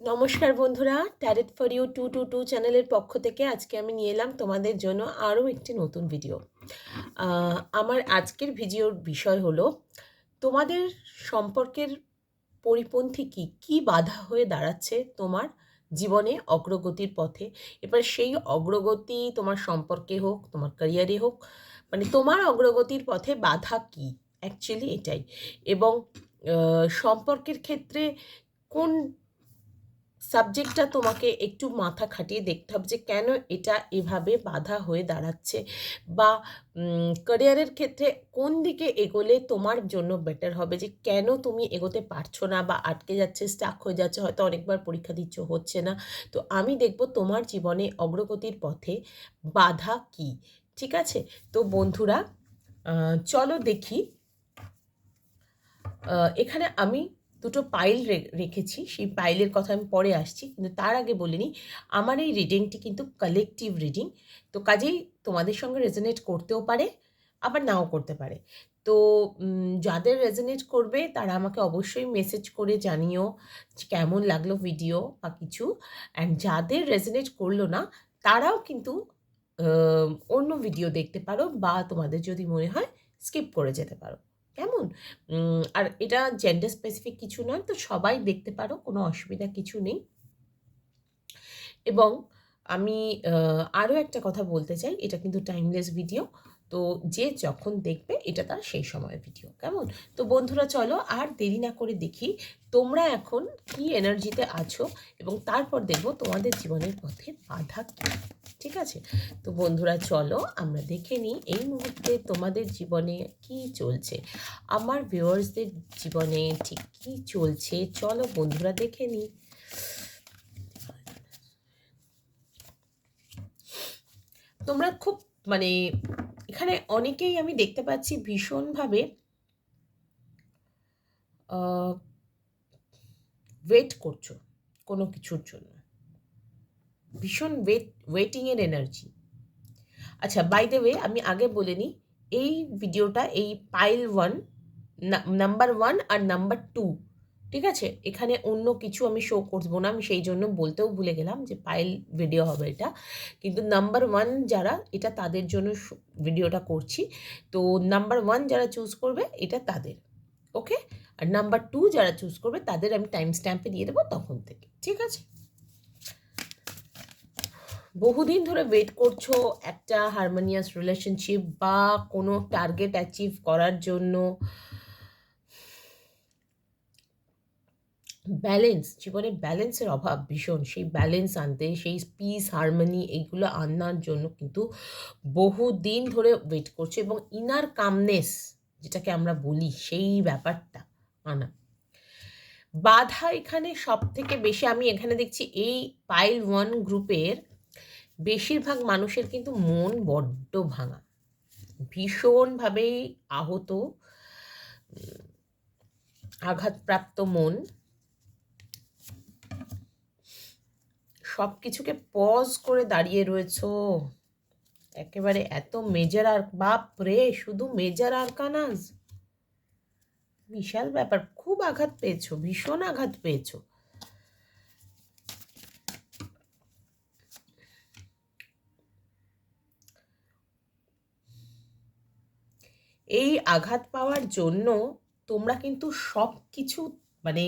নমস্কার বন্ধুরা tarot for you two two two চ্যানেলের পক্ষ থেকে আজকে আমি নিয়ে এলাম তোমাদের জন্য আরও একটি নতুন ভিডিও আমার আজকের ভিডিওর বিষয় হলো, তোমাদের সম্পর্কের পরিপন্থী কী? কী বাধা হয়ে দাঁড়াচ্ছে তোমার জীবনে অগ্রগতির পথে? এবার সেই অগ্রগতি তোমার সম্পর্কে হোক, তোমার ক্যারিয়ারে হোক মানে তোমার অগ্রগতির পথে বাধা কী? অ্যাকচুয়ালি এটাই। এবং সম্পর্কের ক্ষেত্রে কোন সাবজেক্টটা তোমাকে একটু মাথা খাটিয়ে দেখতে হবে যে কেন এটা এভাবে বাধা হয়ে দাঁড়াচ্ছে বা ক্যারিয়ারের ক্ষেত্রে কোন দিকে এগোলে তোমার জন্য বেটার হবে? যে কেন তুমি এগোতে পারছ না বা আটকে যাচ্ছে স্টাক হয়ে যাচ্ছে, হয়তো অনেকবার পরীক্ষা দিচ্ছ, হচ্ছে না। তো আমি দেখব তোমার জীবনে অগ্রগতির পথে বাধা কি, ঠিক আছে? তো বন্ধুরা চলো দেখি এখানে আমি দুটো পাইল রেখেছি। সেই পাইলের কথা আমি পরে আসছি, কিন্তু তার আগে বলিনি আমার এই রিডিংটি কিন্তু কালেকটিভ রিডিং তো কাজেই তোমাদের সঙ্গে রেজনেট করতেও পারে, আবার নাও করতে পারে। তো যাদের রেজনেট করবে, তারা আমাকে অবশ্যই মেসেজ করে জানিও কেমন লাগল ভিডিও বা কিছু। অ্যান্ড যাদের রেজনেট করল না, তারাও কিন্তু অন্য ভিডিও দেখতে পারো বা তোমাদের যদি মনে হয় স্কিপ করে যেতে পারো। কেমন? আর এটা জেন্ডার স্পেসিফিক কিছু নয়, তো সবাই দেখতে পারো, কোনো অসুবিধা কিছু নেই। এবং আমি আরও একটা কথা বলতে চাই, এটা কিন্তু টাইমলেস ভিডিও তো যে যখন দেখবে এটা তার সেই সময়ের ভিডিও কেমন? তো বন্ধুরা চলো আর দেরি না করে দেখি তোমরা এখন কি এনার্জিতে আছো এবং তারপর দেখব তোমাদের জীবনের পথে বাধা কী, ঠিক আছে? তো বন্ধুরা চলো আমরা দেখে নিই এই মুহূর্তে তোমাদের জীবনে কি চলছে। আমার ভিউয়ার্সদের জীবনে ঠিক কি চলছে, চলো বন্ধুরা দেখে নিই। তোমরা খুব মানে এখানে অনেকেই আমি দেখতে পাচ্ছি ভীষণভাবে ওয়েট করছ কোনো কিছুর জন্য। ভীষণ ওয়েট ওয়েটিংয়ের এনার্জি আচ্ছা বাই দ্য ওয়ে আমি আগে বলে নিই, এই ভিডিওটা এই পাইল ওয়ান নাম্বার ওয়ান আর নাম্বার টু ঠিক আছে? এখানে অন্য কিছু আমি শো করব না, আমি সেই জন্য বলতেও ভুলে গেলাম যে পাইল ভিডিও হবে এটা। কিন্তু নাম্বার ওয়ান যারা, এটা তাদের জন্য ভিডিওটা করছি। তো নাম্বার ওয়ান যারা চুজ করবে, এটা তাদের ওকে আর নাম্বার টু যারা চুজ করবে, তাদের আমি টাইম স্ট্যাম্পে দিয়ে দেবো তখন থেকে, ঠিক আছে? বহুদিন ধরে ওয়েট করছ একটা হারমোনিয়াস রিলেশনশিপ বা কোনো টার্গেট অ্যাচিভ করার জন্য। ব্যালেন্স জীবনে ব্যালেন্সের অভাব ভীষণ। সেই ব্যালেন্স আনতে, সেই পিস হারমোনি এইগুলো আনার জন্য কিন্তু বহুদিন ধরে ওয়েট করছে এবং ইনার কামনেস যেটাকে আমরা বলি, সেই ব্যাপারটা আনা। বাধা এখানে সব থেকে বেশি, আমি এখানে দেখছি এই পাইল ওয়ান গ্রুপের বেশিরভাগ মানুষের কিন্তু মন বড্ড ভাঙা। ভীষণভাবেই আহত আঘাতপ্রাপ্ত মন। সব কিছুকে পজ করে দাঁড়িয়ে রয়েছো। একেবারে এত মেজার আর বাপ রে শুধু মেজার আর কানাজ বিশাল ব্যাপার, খুব আঘাত পেয়েছ, ভীষণ আঘাত পেয়েছ। এই আঘাত পাওয়ার জন্য তোমরা কিন্তু সব কিছু মানে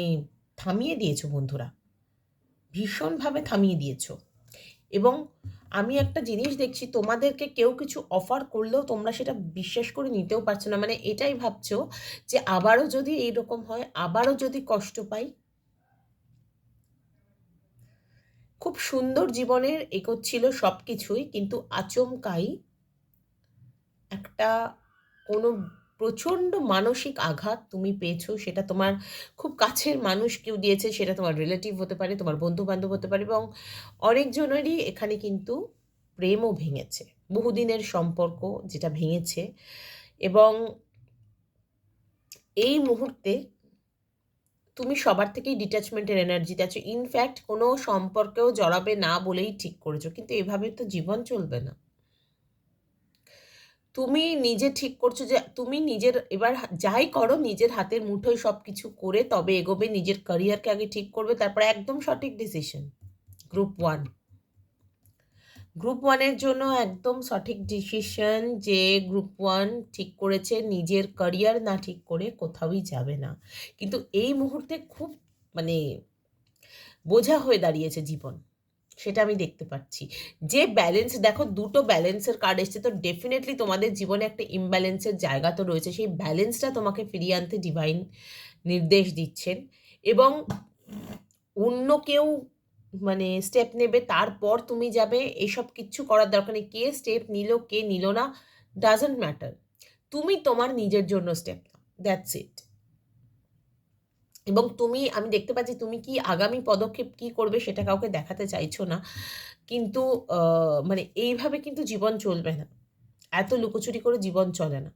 থামিয়ে দিয়েছ বন্ধুরা। ভীষণভাবে থামিয়ে দিয়েছ। এবং আমি একটা জিনিস দেখছি, তোমাদেরকে কেউ কিছু অফার করলেও তোমরা সেটা বিশ্বাস করে নিতেও পারছ না। মানে এটাই ভাবছ যে আবারও যদি এইরকম হয়, আবারও যদি কষ্ট পাই? খুব সুন্দর জীবনের এগোচ্ছিল সব কিছুই কিন্তু আচমকাই একটা কোনো প্রচণ্ড মানসিক আঘাত তুমি পেয়েছ, সেটা তোমার খুব কাছের মানুষ কেউ দিয়েছে, সেটা তোমার রিলেটিভ হতে পারে, তোমার বন্ধু বান্ধব হতে পারে এবং অনেকজনেরই এখানে কিন্তু প্রেমও ভেঙেছে। বহুদিনের সম্পর্ক যেটা ভেঙেছে এবং এই মুহূর্তে তুমি সবার থেকেই ডিট্যাচমেন্টের এনার্জিতে আছো। ইনফ্যাক্ট কোনো সম্পর্কেও জড়াবে না বলেই ঠিক করেছ, কিন্তু এভাবে তো জীবন চলবে না। তুমি নিজে ঠিক করছ যে তুমি নিজের, এবার যাই করো, নিজের হাতের মুঠোয় সব কিছু করে তবে এগোবে, নিজের ক্যারিয়ারকে আগে ঠিক করবে, তারপরে একদম সঠিক ডিসিশন গ্রুপ ওয়ান গ্রুপ ওয়ানের জন্য একদম সঠিক ডিসিশন যে গ্রুপ ওয়ান ঠিক করেছে, নিজের ক্যারিয়ার না ঠিক করে কোথাওই যাবে না। কিন্তু এই মুহূর্তে খুব মানে বোঝা হয়ে দাঁড়িয়েছে জীবন। সেটা আমি দেখতে পাচ্ছি। যে ব্যালেন্স দেখো দুটো ব্যালেন্সের কার্ড এসছে, তো ডেফিনেটলি তোমাদের জীবনে একটা ইমব্যালেন্সের জায়গা তো রয়েছে। সেই ব্যালেন্সটা তোমাকে ফিরিয়ে আনতে ডিভাইন নির্দেশ দিচ্ছেন এবং অন্য কেউ মানে স্টেপ নেবে, তারপর তুমি যাবে, এসব কিচ্ছু করার দরকার নেই। কে স্টেপ নিল, কে নিল না ডাজন্ট ম্যাটার তুমি তোমার নিজের জন্য স্টেপ নাও দ্যাটস ইট এবং তুমি, আমি দেখতে পাচ্ছি তুমি কি আগামী পদক্ষেপ কি করবে সেটা কাউকে দেখাতে চাইছো না। কিন্তু মানে এইভাবে কিন্তু জীবন চলবে না। এত লুকোচুরি করে জীবন চলে না।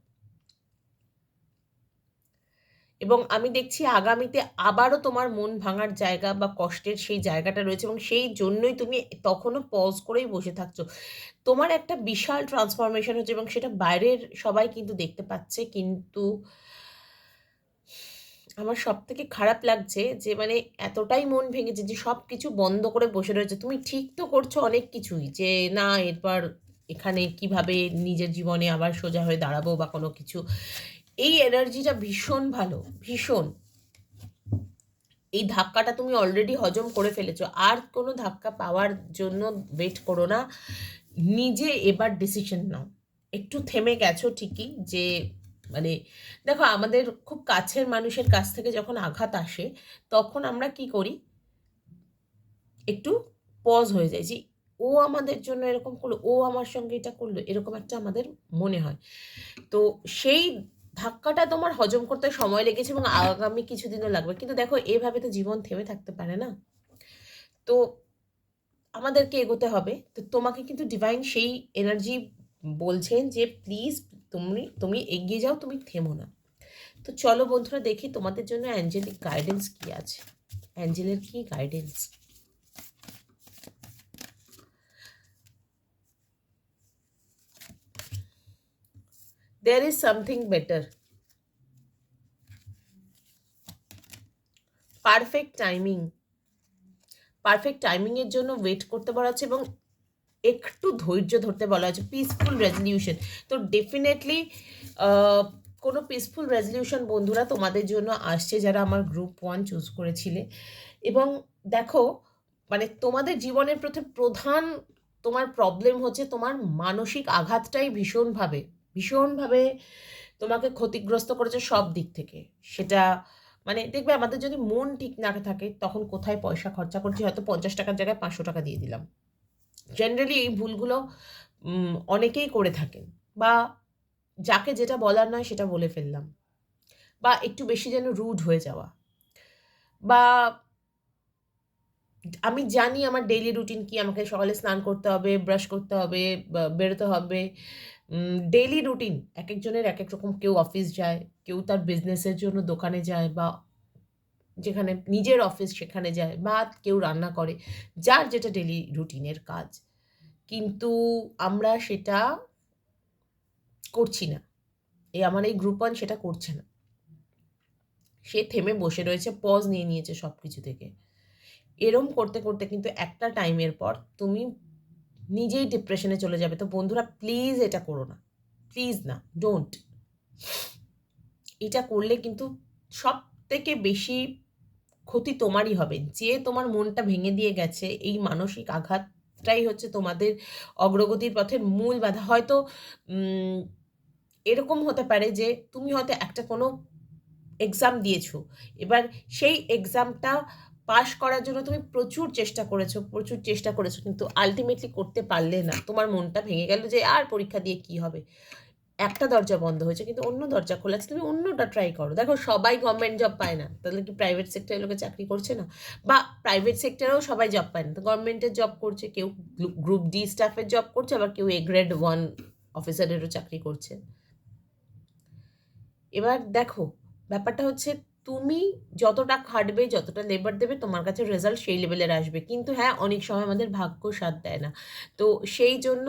এবং আমি দেখছি আগামীতে আবারও তোমার মন ভাঙার জায়গা বা কষ্টের সেই জায়গাটা রয়েছে এবং সেই জন্যই তুমি তখনও পজ করেই বসে থাকছো। তোমার একটা বিশাল ট্রান্সফরমেশন হচ্ছে এবং সেটা বাইরের সবাই কিন্তু দেখতে পাচ্ছে। কিন্তু আমার সব থেকে খারাপ লাগছে যে মানে এতটাই মন ভেঙেছে যে সব কিছু বন্ধ করে বসে রয়েছে। তুমি ঠিক তো করছ অনেক কিছুই যে, না, এরপর এখানে কীভাবে নিজের জীবনে আবার সোজা হয়ে দাঁড়াবো বা কোনো কিছু। এই এনার্জিটা ভীষণ ভালো, ভীষণ। এই ধাক্কাটা তুমি অলরেডি হজম করে ফেলেছো। আর কোনো ধাক্কা পাওয়ার জন্য ওয়েট করো না। নিজে এবার ডিসিশন নাও। একটু থেমে গেছো ঠিকই যে মানে দেখো আমাদের খুব কাছের মানুষের কাছ থেকে যখন আঘাত আসে, তখন আমরা কি করি? একটু পজ হয়ে যায় যে, ও আমাদের জন্য এরকম করল, ও আমার সঙ্গে এটা করল, এরকম একটা আমাদের মনে হয়। তো সেই ধাক্কাটা তোমার হজম করতে সময় লেগেছে এবং আগামী কিছুদিনও লাগবে। কিন্তু দেখো, এভাবে তো জীবন থেমে থাকতে পারে না। তো আমাদেরকে এগোতে হবে। তো তোমাকে কিন্তু ডিভাইন সেই এনার্জি বলছেন যে প্লিজ তুমি তুমি এগিয়ে যাও, তুমি থেমো না। তো চলো বন্ধুরা দেখি তোমাদের জন্য অ্যাঞ্জেলিক গাইডেন্স কি আছে। অ্যাঞ্জেলের কি guidance there is something better. Perfect timing perfect টাইমিংয়ের জন্য ওয়েট করতে বলা এবং একটু ধৈর্য ধরতে বলা হয়েছে পিসফুল রেজলিউশন তো ডেফিনেটলি কোনো পিসফুল রেজলিউশন বন্ধুরা তোমাদের জন্য আসছে যারা আমার গ্রুপ ওয়ান চুজ করেছিলে। এবং দেখো মানে তোমাদের জীবনের প্রতি প্রধান তোমার প্রবলেম হচ্ছে তোমার মানসিক আঘাতটাই ভীষণভাবে ভীষণভাবে তোমাকে ক্ষতিগ্রস্ত করেছে সব দিক থেকে। সেটা মানে দেখবে আমাদের যদি মন ঠিক না থাকে, তখন কোথায় পয়সা খরচা করছি? হয়তো পঞ্চাশ টাকার জায়গায় পাঁচশো টাকা দিয়ে দিলাম। জেনারেলি এই ভুলগুলো অনেকেই করে থাকেন। বা যাকে যেটা বলার নয় সেটা বলে ফেললাম। বা একটু বেশি যেন রুড হয়ে যাওয়া। বা আমি জানি আমার ডেইলি রুটিন কি, আমাকে সকালে স্নান করতে হবে ব্রাশ করতে হবে বেরোতে হবে। ডেইলি রুটিন এক একজনের এক এক রকম, কেউ অফিস যায়, কেউ তার বিজনেসের জন্য দোকানে যায়, বা যেখানে নিজের অফিস সেখানে যায় বা কেউ রান্না করে, যার যেটা ডেলি রুটিনের কাজ। কিন্তু আমরা সেটা করছি না। এই আমার এই গ্রুপ ওয়ান সেটা করছে না। সে থেমে বসে রয়েছে পজ নিয়ে নিয়েছে সব কিছু থেকে। এরম করতে করতে কিন্তু একটা টাইমের পর তুমি নিজেই ডিপ্রেশনে চলে যাবে। তো বন্ধুরা প্লিজ এটা করো না। প্লিজ না ডোন্ট এটা করলে কিন্তু সব থেকে বেশি ক্ষতি তোমারই হবে। যে তোমার মনটা ভেঙে দিয়ে গেছে, এই মানসিক আঘাতটাই হচ্ছে তোমাদের অগ্রগতির পথের মূল বাধা। হয়তো এরকম হতে পারে যে তুমি হয়তো একটা কোনো এক্সাম দিয়েছ। এবার সেই এক্সামটা পাশ করার জন্য তুমি প্রচুর চেষ্টা করেছ, প্রচুর চেষ্টা করেছ, কিন্তু আলটিমেটলি করতে পারলে না। তোমার মনটা ভেঙে গেল যে আর পরীক্ষা দিয়ে কি হবে? একটা দরজা বন্ধ হয়েছে, কিন্তু অন্য দরজা খোলা আছে, তুমি অন্যটা ট্রাই করো। দেখো, সবাই গভর্নমেন্ট জব পায় না। তাহলে কি প্রাইভেট সেক্টরে লোকে চাকরি করছে না? বা প্রাইভেট সেক্টরেও সবাই জব পায় না। তো গভর্নমেন্টের জব করছে, কেউ গ্রুপ ডি স্টাফের জব করছে, আবার কেউ এ গ্রেড ওয়ান অফিসারেরও চাকরি করছে। এবার দেখো, ব্যাপারটা হচ্ছে তুমি যতটা খাটবে, যতটা লেবার দেবে, তোমার কাছে রেজাল্ট সেই লেভেলের আসবে। কিন্তু হ্যাঁ অনেক সময় আমাদের ভাগ্য সাথ দেয় না। তো সেই জন্য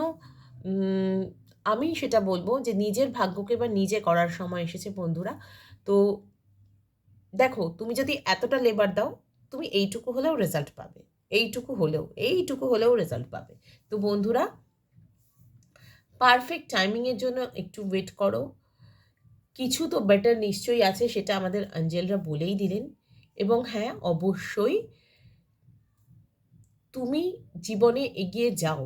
আমি সেটা বলব যে নিজের ভাগ্যকে বা নিজে করার সময় এসেছে বন্ধুরা। তো দেখো, তুমি যদি এতটা লেবার দাও, তুমি এইটুকু হলেও রেজাল্ট পাবে। এইটুকু হলেও এইটুকু হলেও রেজাল্ট পাবে। তো বন্ধুরা পারফেক্ট টাইমিংয়ের জন্য একটু ওয়েট করো। কিছু তো বেটার নিশ্চয়ই আছে, সেটা আমাদের অঞ্জেলরা বলেই দিলেন। এবং হ্যাঁ অবশ্যই তুমি জীবনে এগিয়ে যাও।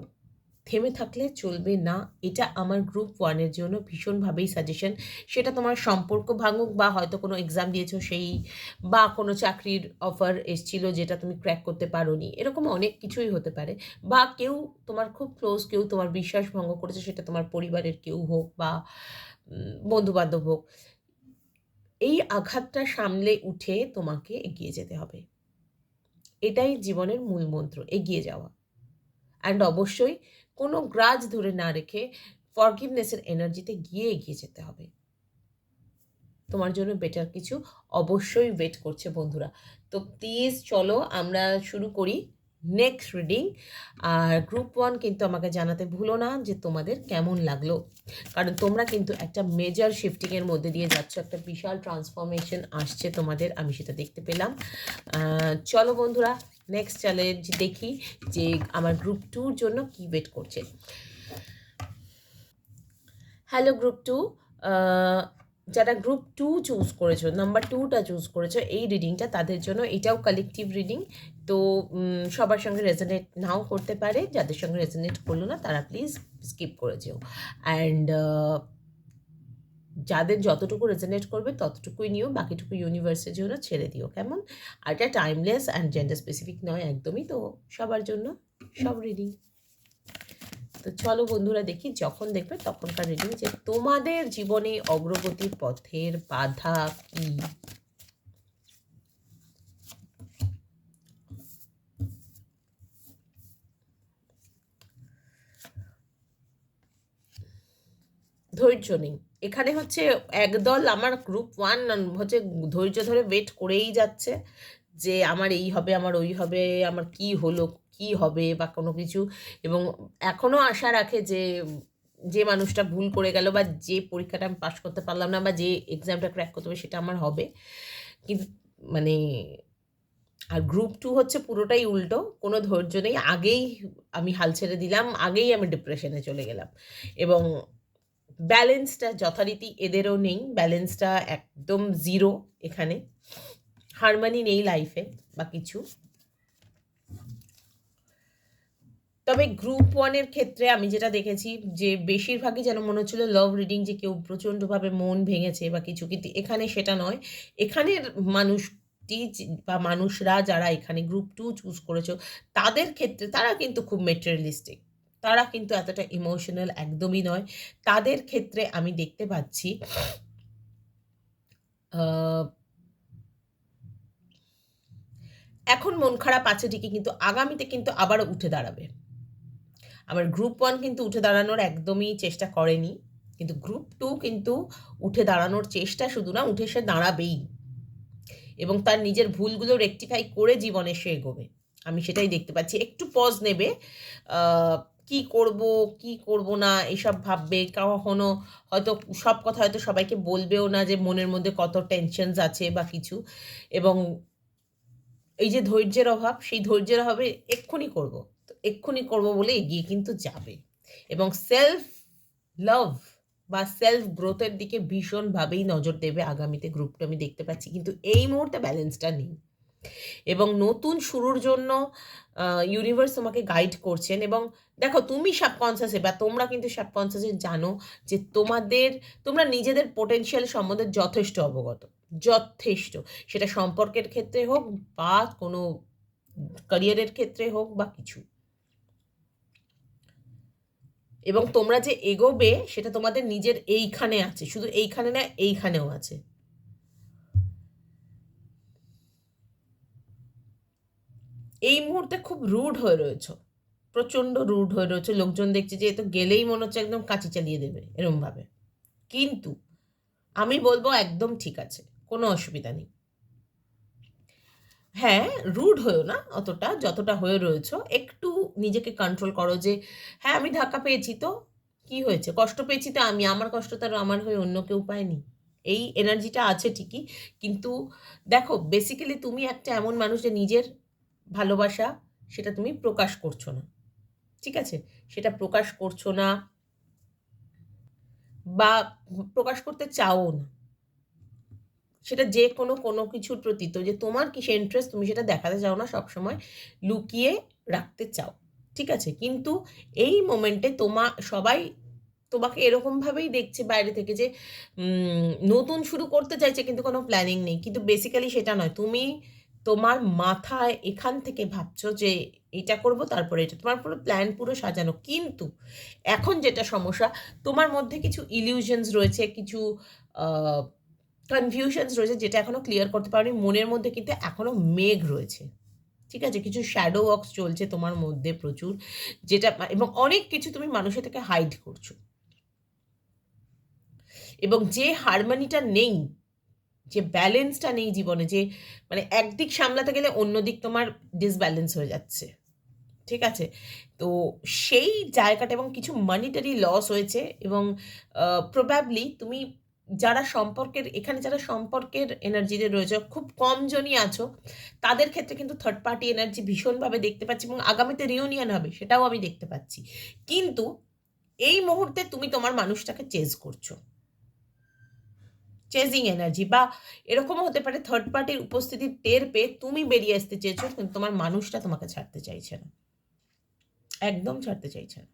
থেমে থাকলে চলবে না। এটা আমার গ্রুপ ওয়ানের জন্য ভীষণভাবেই সাজেশন সেটা তোমার সম্পর্ক ভাঙুক বা হয়তো কোনো এক্সাম দিয়েছ সেই বা কোনো চাকরির অফার এসছিল যেটা তুমি ক্র্যাক করতে পারোনি। এরকম অনেক কিছুই হতে পারে। বা কেউ তোমার খুব ক্লোজ কেউ তোমার বিশ্বাস ভঙ্গ করেছে সেটা তোমার পরিবারের কেউ হোক বা বন্ধুবান্ধব হোক। এই আঘাতটা সামলে উঠে তোমাকে এগিয়ে যেতে হবে। এটাই জীবনের মূল মন্ত্র, এগিয়ে যাওয়া। অ্যান্ড অবশ্যই কোনো গ্রাজ ধরে না রেখে ফরগিভনেসের এনার্জিতে গিয়ে এগিয়ে যেতে হবে। তোমার জন্য বেটার কিছু অবশ্যই ওয়েট করছে বন্ধুরা। তো প্লিজ চলো আমরা শুরু করি নেক্সট রিডিং আর গ্রুপ ওয়ান কিন্তু আমাকে জানাতে ভুলো না যে তোমাদের কেমন লাগল। কারণ তোমরা কিন্তু একটা মেজর শিফটিংয়ের মধ্যে দিয়ে যাচ্ছ, একটা বিশাল ট্রান্সফরমেশন আসছে তোমাদের, আমি সেটা দেখতে পেলাম। চলো বন্ধুরা নেক্সট চ্যালেঞ্জ দেখি যে আমার গ্রুপ টুর জন্য কি ওয়েট করছে। হ্যালো গ্রুপ টু যারা গ্রুপ টু চুজ করেছ নাম্বার টুটা চুজ করেছ, এই রিডিংটা তাদের জন্য, এটাও কালেকটিভ রিডিং তো সবার সঙ্গে রেজনেট নাও করতে পারে, যাদের সঙ্গে রেজনেট করল না, তারা প্লিজ স্কিপ করে যেও। অ্যান্ড যাদের যতটুকু রেজনেট করবে, ততটুকুই নিও, বাকিটুকু ইউনিভার্সের জন্য ছেড়ে দিও, কেমন? আর এটা টাইমলেস অ্যান্ড জেন্ডার স্পেসিফিক নয় একদমই, তো সবার জন্য সব রিডিং তো চলো বন্ধুরা দেখি, যখন দেখবে তখনকার রিডিং যে তোমাদের জীবনে অগ্রগতির পথের বাধা কি? ধৈর্য নেই। এখানে হচ্ছে একদল আমার গ্রুপ ওয়ান হচ্ছে ধৈর্য ধরে ওয়েট করেই যাচ্ছে যে আমার এই হবে, আমার ওই হবে, আমার কি হলো, কি হবে বা কোনো কিছু। এবং এখনও আশা রাখে যে যে মানুষটা ভুল করে গেল বা যে পরীক্ষাটা আমি পাশ করতে পারলাম না বা যে এক্সামটা ক্র্যাক করতে হবে সেটা আমার হবে। কিন্তু মানে আর গ্রুপ টু হচ্ছে পুরোটাই উল্টো, কোনো ধৈর্য নেই। আগেই আমি হাল ছেড়ে দিলাম, আগেই আমি ডিপ্রেশনে চলে গেলাম। এবং ব্যালেন্সটা যথারীতি এদেরও নেই, ব্যালেন্সটা একদম জিরো এখানে। হারমানি নেই লাইফে বা কিছু। তবে গ্রুপ ওয়ানের ক্ষেত্রে আমি যেটা দেখেছি, যে বেশিরভাগই যেন মনে হচ্ছিল লাভ রিডিং যে কেউ প্রচণ্ডভাবে মন ভেঙেছে বা কিছু, কিন্তু এখানে সেটা নয়। এখানের মানুষটি বা মানুষরা যারা এখানে গ্রুপ টু চুজ করেছ, তাদের ক্ষেত্রে তারা কিন্তু খুব মেটেরিয়ালিস্টিক তারা কিন্তু এতটা ইমোশনাল একদমই নয়। তাদের ক্ষেত্রে আমি দেখতে পাচ্ছি এখন মন খারাপ আছে ঠিকই কিন্তু আগামীতে কিন্তু আবারও উঠে দাঁড়াবে। আমার গ্রুপ ওয়ান কিন্তু উঠে দাঁড়ানোর একদমই চেষ্টা করেনি, কিন্তু গ্রুপ টু কিন্তু উঠে দাঁড়ানোর চেষ্টা শুধু না, উঠে সে দাঁড়াবেই। এবং তার নিজের ভুলগুলো রেকটিফাই করে জীবনে সে এগোবে। আমি সেটাই দেখতে পাচ্ছি। একটু পজ নেবে কি করব কি করব না, এসব ভাববে। কখনো হয়তো সব কথা হয়তো সবাইকে বলবেও না যে মনের মধ্যে কত টেনশনস আছে বা কিছু। এবং এই যে ধৈর্যের অভাব, সেই ধৈর্যের অভাবে এক্ষুনি করব। তো এক্ষুনি করব বলে এগিয়ে কিন্তু যাবে। এবং সেলফ লাভ বা সেলফ গ্রোথের দিকে ভীষণভাবেই নজর দেবে আগামীতে গ্রুপটা আমি দেখতে পাচ্ছি। কিন্তু এই মুহূর্তে ব্যালেন্সটা নেই। এবং নতুন শুরুর জন্য ইউনিভার্স তোমাকে গাইড করছেন এবং দেখো তুমি সাবকনসিয়াসে বা তোমরা কিন্তু সাবকনসিয়াসে জানো যে তোমাদের, তোমরা নিজেদের পোটেনশিয়াল সম্বন্ধে যথেষ্ট অবগত, যথেষ্ট। সেটা সম্পর্কের ক্ষেত্রে হোক বা কোনো ক্যারিয়ারের ক্ষেত্রে হোক বা কিছু। এবং তোমরা যে এগোবে সেটা তোমাদের নিজের এইখানে আছে, শুধু এইখানে না, এইখানেও আছে। এই মুহূর্তে খুব রুড হয়ে রয়েছে। প্রচণ্ড রুড হয়ে রয়েছে। লোকজন দেখছে যে এ তো গেলেই মনে হচ্ছে একদম কাঁচি চালিয়ে দেবে এরমভাবে। কিন্তু আমি বলব একদম ঠিক আছে, কোনো অসুবিধা নেই। হ্যাঁ রুড হয়েও না অতটা, যতটা হয়ে রয়েছ, একটু নিজেকে কন্ট্রোল করো যে হ্যাঁ আমি ধাক্কা পেয়েছি তো, কি হয়েছে? কষ্ট পেয়েছি তো আমি, আমার কষ্ট তো আর আমার হয়ে অন্য কেউ পায়নি। এই এনার্জিটা আছে ঠিকই, কিন্তু দেখো বেসিক্যালি তুমি একটা এমন মানুষ যে নিজের ভালোবাসা সেটা তুমি প্রকাশ করছ না। ঠিক আছে? সেটা প্রকাশ করছ না বা প্রকাশ করতে চাও না। সেটা যে কোনো কোনো কিছুর প্রতি তো যে তোমার কিসে ইন্টারেস্ট তুমি সেটা দেখাতে চাও না, সবসময় লুকিয়ে রাখতে চাও। ঠিক আছে? কিন্তু এই মোমেন্টে তোমা, সবাই তোমাকে এরকমভাবেই দেখছে বাইরে থেকে যে নতুন শুরু করতে চাইছে কিন্তু কোনো প্ল্যানিং নেই। কিন্তু বেসিক্যালি সেটা নয়। তুমি তোমার মাথায় এখান থেকে ভাবছ যে এটা করব, তারপরে এটা। তোমার পুরো প্ল্যান পুরো সাজানো। কিন্তু এখন যেটা সমস্যা, তোমার মধ্যে কিছু ইলিউশনস রয়েছে, কিছু কনফিউশনস রয়েছে যেটা এখনও ক্লিয়ার করতে পারোনি। মনের মধ্যে কিন্তু এখনও মেঘ রয়েছে। ঠিক আছে? কিছু শ্যাডো ওয়ার্কস চলছে তোমার মধ্যে প্রচুর, যেটা এবং অনেক কিছু তুমি মানুষের থেকে হাইড করছ। এবং যে হারমানিটা নেই যে ব্যালেন্সটা নেই জীবনে, যে মানে একদিক সামলাতে গেলে অন্য দিক তোমার ডিসব্যালেন্স হয়ে যাচ্ছে। ঠিক আছে? তো সেই জায়গাটা এবং কিছু মানিটারি লস হয়েছে এবং প্রবাবলি তুমি যারা সম্পর্কের, এখানে যারা সম্পর্কের এনার্জিতে রয়েছে, খুব কম জনই আছো, তাদের ক্ষেত্রে কিন্তু থার্ড পার্টি এনার্জি ভীষণভাবে দেখতে পাচ্ছি এবং আগামীতে রিউনিয়ন হবে, সেটাও আমি দেখতে পাচ্ছি। কিন্তু এই মুহূর্তে তুমি তোমার মানুষটাকে চেজ করছ। চেজিং এনার্জি বা এরকমও হতে পারে থার্ড পার্টির উপস্থিতি টের পেয়ে তুমি বেরিয়ে আসতে চেয়েছো, কিন্তু তোমার মানুষটা তোমাকে ছাড়তে চাইছে না। একদম ছাড়তে চাইছে না।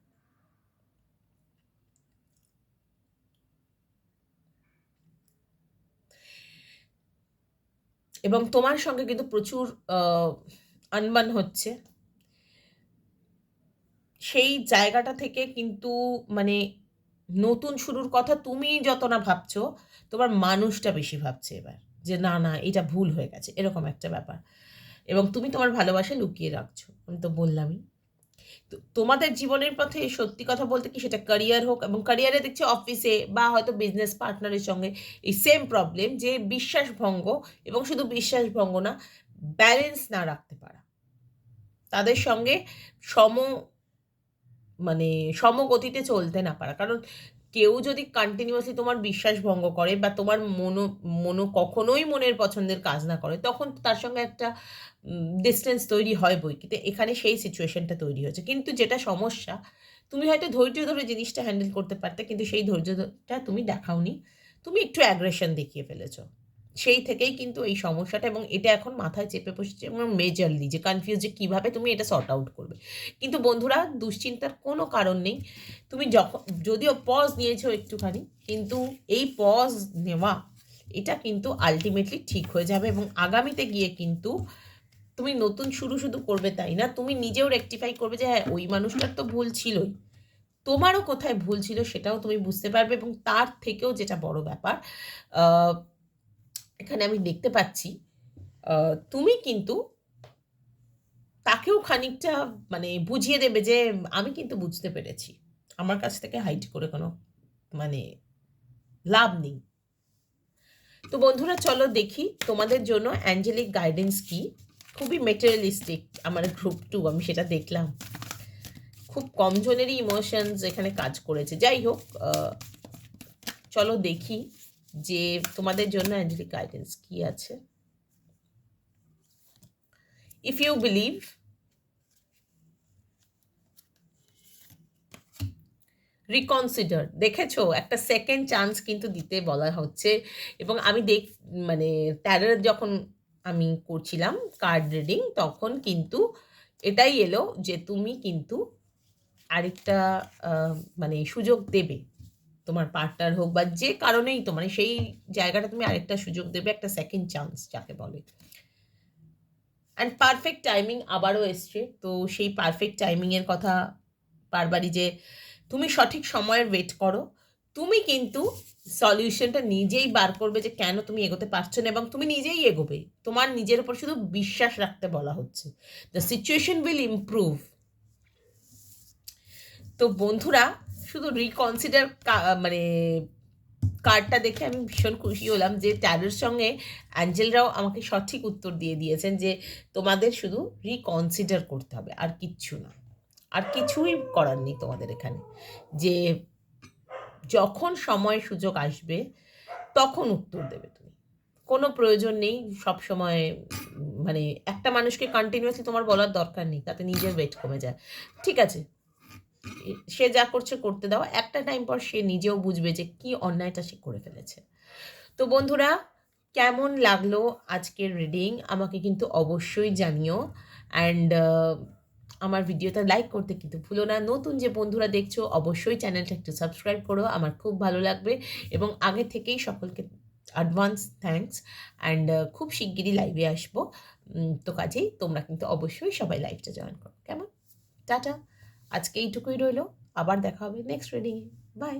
এবং তোমার সঙ্গে কিন্তু প্রচুর আনবান হচ্ছে। সেই জায়গাটা থেকে কিন্তু মানে নতুন শুরুর কথা তুমি যত না ভাবছ, তোমার মানুষটা বেশি ভাবছে এবার যে, না না, এটা ভুল হয়ে গেছে। এরকম একটা ব্যাপার। এবং তুমি তোমার ভালোবাসা লুকিয়ে রাখছো। আমি তো বললামই। তো তোমাদের জীবনের পথে সত্যি কথা বলতে কি সেটা ক্যারিয়ার হোক এবং ক্যারিয়ারে দেখছি অফিসে বা হয়তো বিজনেস পার্টনারের সঙ্গে এই সেম প্রবলেম যে বিশ্বাস ভঙ্গ এবং শুধু বিশ্বাস ভঙ্গ না ব্যালেন্স না রাখতে পারা। তাদের সঙ্গে সম মানে সমগতিতে চলতে না পারা। কারণ কেউ যদি কন্টিনিউয়াসলি তোমার বিশ্বাস ভঙ্গ করে বা তোমার মনো মনো কখনোই মনের পছন্দের কাজ না করে, তখন তার সঙ্গে একটা ডিস্টেন্স তৈরি হয় বই কিন্তু এখানে সেই সিচুয়েশনটা তৈরি হয়েছে। কিন্তু যেটা সমস্যা, তুমি হয়তো ধৈর্য ধরে জিনিসটা হ্যান্ডেল করতে পারতে, কিন্তু সেই ধৈর্যটা তুমি দেখাওনি। তুমি একটু অ্যাগ্রেশন দেখিয়ে ফেলেছো। সেই থেকেই কিন্তু এই সমস্যাটা এবং এটা এখন মাথায় চেপে বসেছে এবং মেজারলি যে কনফিউজ যে কীভাবে তুমি এটা সর্ট আউট করবে। কিন্তু বন্ধুরা, দুশ্চিন্তার কোনো কারণ নেই। তুমি যখন যদিও পজ নিয়েছো একটুখানি, কিন্তু এই পজ নেওয়া, এটা কিন্তু আলটিমেটলি ঠিক হয়ে যাবে এবং আগামীতে গিয়ে কিন্তু তুমি নতুন শুরু শুধু করবে তাই না? তুমি নিজেও রেকটিফাই করবে যে হ্যাঁ ওই মানুষটার তো ভুল ছিলই। তোমারও কোথায় ভুল ছিল সেটাও তুমি বুঝতে পারবে এবং তার থেকেও যেটা বড় ব্যাপার এখানে আমি দেখতে পাচ্ছি তুমি কিন্তু তাকেও খানিকটা মানে বুঝিয়ে দেবে যে আমি কিন্তু বুঝতে পেরেছি। আমার কাছ থেকে হাইট করে কোনো মানে লাভ নেই। তো বন্ধুরা, চলো দেখি তোমাদের জন্য অ্যাঞ্জেলিক গাইডেন্স কি? খুবই মেটেরিয়ালিস্টিক আমার গ্রুপ টু আমি সেটা দেখলাম। খুব কম জনেরই ইমোশনস এখানে কাজ করেছে। যাই হোক চলো দেখি যে তোমাদের জন্য অ্যাঞ্জেলিক গাইডেন্স কি আছে? ইফ ইউ বিলিভ রিকনসিডার দেখেছ? একটা সেকেন্ড চান্স কিন্তু দিতে বলা হচ্ছে। এবং আমি দেখ মানে ট্যারার যখন আমি করছিলাম কার্ড রিডিং তখন কিন্তু এটাই এলো যে তুমি কিন্তু আরেকটা মানে সুযোগ দেবে। তোমার পার্টনার হোক বা যে কারণেই তো মানে সেই জায়গাটা তুমি আরেকটা সুযোগ দেবে, একটা সেকেন্ড চান্স যাকে বলে। অ্যান্ড পারফেক্ট টাইমিং আবারও এসছে। তো সেই পারফেক্ট টাইমিংয়ের কথা বারবারই যে তুমি সঠিক সময়ের ওয়েট করো। তুমি কিন্তু সলিউশনটা নিজেই বার করবে যে কেন তুমি এগোতে পারছ না এবং তুমি নিজেই এগোবে। তোমার নিজের উপর শুধু বিশ্বাস রাখতে বলা হচ্ছে। দ্য সিচুয়েশন উইল ইমপ্রুভ তো বন্ধুরা শুধু রিকনসিডার মানে কার্ডটা দেখে আমি ভীষণ খুশি হলাম যে ট্যারোর সঙ্গে অ্যাঞ্জেলরাও আমাকে সঠিক উত্তর দিয়ে দিয়েছেন যে তোমাদের শুধু রিকনসিডার করতে হবে, আর কিচ্ছু না। আর কিছুই করার নেই তোমাদের এখানে। যে যখন সময় সুযোগ আসবে, তখন উত্তর দেবে তুমি। কোনো প্রয়োজন নেই, সব সময় মানে একটা মানুষকে কন্টিনিউয়াসলি তোমার বলার দরকার নেই, তাতে নিজের ওয়েট কমে যায়। ঠিক আছে সে যা করছে করতে দাও। একটা টাইম পর সে নিজেও বুঝবে যে কি অন্যায়টা সে করে ফেলেছে। তো বন্ধুরা, কেমন লাগল আজকের রিডিং আমাকে কিন্তু অবশ্যই জানিও। অ্যান্ড আমার ভিডিওটা লাইক করতে কিন্তু ভুলো না। নতুন যে বন্ধুরা দেখছ, অবশ্যই চ্যানেলটা একটু সাবস্ক্রাইব করো। আমার খুব ভালো লাগবে। এবং আগে থেকেই সকলকে অ্যাডভান্স থ্যাঙ্কস অ্যান্ড খুব শিগগিরই লাইভে আসব। তো কাজেই তোমরা কিন্তু অবশ্যই সবাই লাইভটা জয়েন করো। কেমন? টাটা। আজকে এইটুকুই রইল আবার দেখা হবে নেক্সট রিডিংয়ে বাই